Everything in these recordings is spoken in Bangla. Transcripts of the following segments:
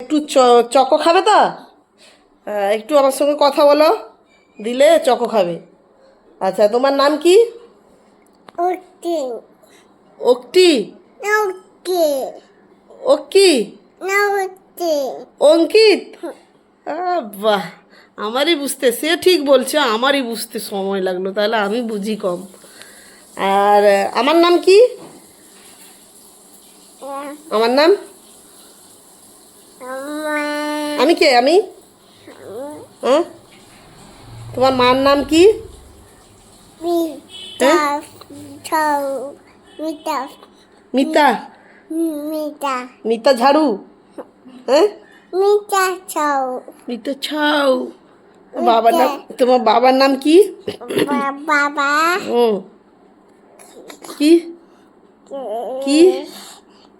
একটু চ- চকো খাবে তো? একটু আমার সঙ্গে কথা বলো। দিলে চকো খাবে। আচ্ছা তোমার নাম কি? ওকে অক্টি? ওকে অঙ্কিত? বাহ! আমারই বুঝতে সে ঠিক বলছে আমারই বুঝতে সময় লাগল তাহলে আমি বুঝি কম। আর আমার নাম কি? আমার নাম? আমি কে? আমি? হ্যাঁ? তোমার মার নাম কি? মিতা মিটা মিতা। ঝাড়ু? হ্যাঁ? মিটা ছাউ মিতা ছাউ বাবার নাম তোমার বাবার নাম কি? বাবা। কি? কি? কি?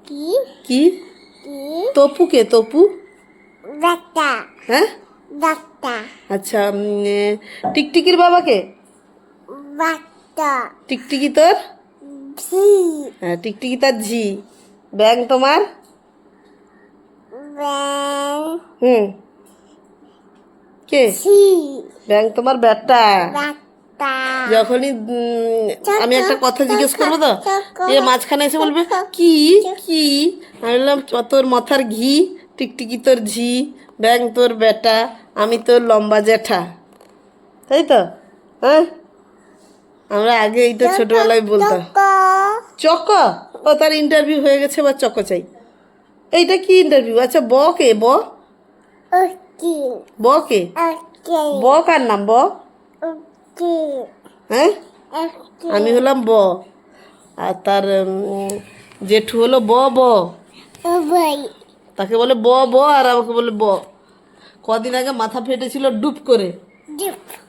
কি? কি? তপু কে তপু? ডাক্তার হ্যাঁ? ডাক্তার আচ্ছা টিকটিকির বাবাকে? ডাক্তার টিকটিকি তোর? ভি হ্যাঁ টিকটিকি তার ঝি ব্যাং তোমার? ব্যাং হুম। কে? সি ব্যাং তোমার ব্যাটা ডাক্তার যখনই আমি একটা কথা জিজ্ঞেস করব তো? এ মাঝখানে এসে বলবে কি? কি? আমি বললাম "চ- তোর মাথার ঘি? টিকটিকি তোর ঝি ব্যাং তোর বেটা আমি তোর লম্বা জ্যাঠা। তাই তো? হ্যাঁ? আমরা আগে এইটা ছোটবেলায় বলতাম। চক। ও তার ইন্টারভিউ হয়ে গেছে বা চক চাই। এইটা কি ইন্টারভিউ আচ্ছা ব কে? ব? ব কে? ব কার নাম ব? হ্যাঁ? আমি হলাম ব। আর তার জেঠু হলো ব ব। তাকে বলে ব ব আর আমাকে বলে ব। কদিন আগে মাথা ফেটেছিল ডুব করে।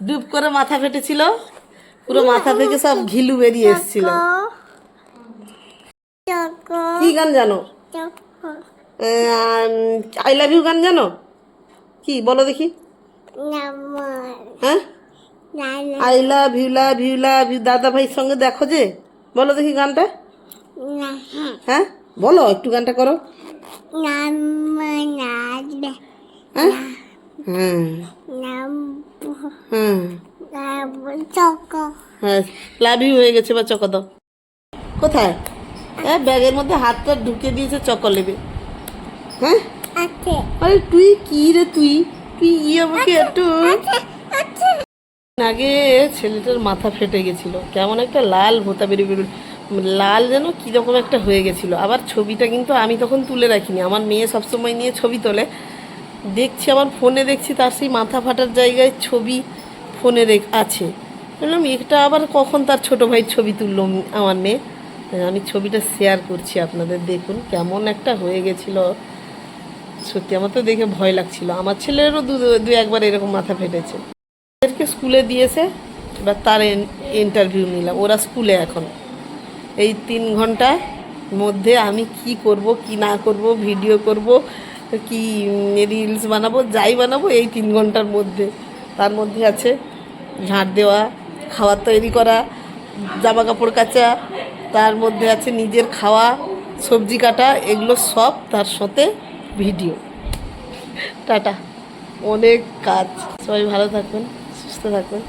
ডুব। করে মাথা ফেটেছিল। পুরো মাথা থেকে সব ঘিলু বেরিয়ে এসেছিল। কি গান জানো? আই লাভ ইউ গান জানো? কি বলো দেখি। হ্যাঁ? I love you love you love you দাদা ভাইয়ের সঙ্গে দেখো যে। বলো দেখি গানটা। হ্যাঁ? বলো একটু গানটা করো। লাভ হয়ে গেছে বা চকো দাও। কোথায়? হ্যাঁ ব্যাগের মধ্যে হাতটা ঢুকে দিয়েছে চকো নেবে হ্যাঁ? আরে তুই কি রে তুই? তুই ই আমাকে একটু। আগে ছেলেটার মাথা ফেটে গেছিল। কেমন একটা লাল ভোতা বেরিয়ে বেরোল লাল যেন কীরকম একটা হয়ে গেছিল। আবার ছবিটা কিন্তু আমি তখন তুলে রাখিনি। আমার মেয়ে সবসময় নিয়ে ছবি তোলে। দেখছি আমার ফোনে দেখছি তার সেই মাথা ফাটার জায়গায় ছবি ফোনে আছে। বললাম, এটা আবার কখন তার ছোট ভাইয়ের ছবি তুললো আমার মেয়ে? আমি ছবিটা শেয়ার করছি আপনাদের, দেখুন কেমন একটা হয়ে গেছিল। সত্যি আমার তো দেখে ভয় লাগছিল। আমার ছেলেরও দু দু, একবার এরকম মাথা ফেটেছে। ওদেরকে স্কুলে দিয়েছে, এবার তার ইন্টারভিউ নিলাম। ওরা স্কুলে এখন। এই তিন ঘণ্টা মধ্যে আমি কি করব, কি না করব, ভিডিও করব, কি রিলস বানাবো, যাই বানাবো, এই তিন ঘণ্টার মধ্যে। তার মধ্যে আছে ঝাঁট দেওয়া খাবার তৈরি করা জামা কাপড় কাচা, তার মধ্যে আছে নিজের খাওয়া, সবজি কাটা, এগুলো সব তার সাথে ভিডিও। টাটা। অনেক কাজ। সবাই ভালো থাকবেন সুস্থ থাকবেন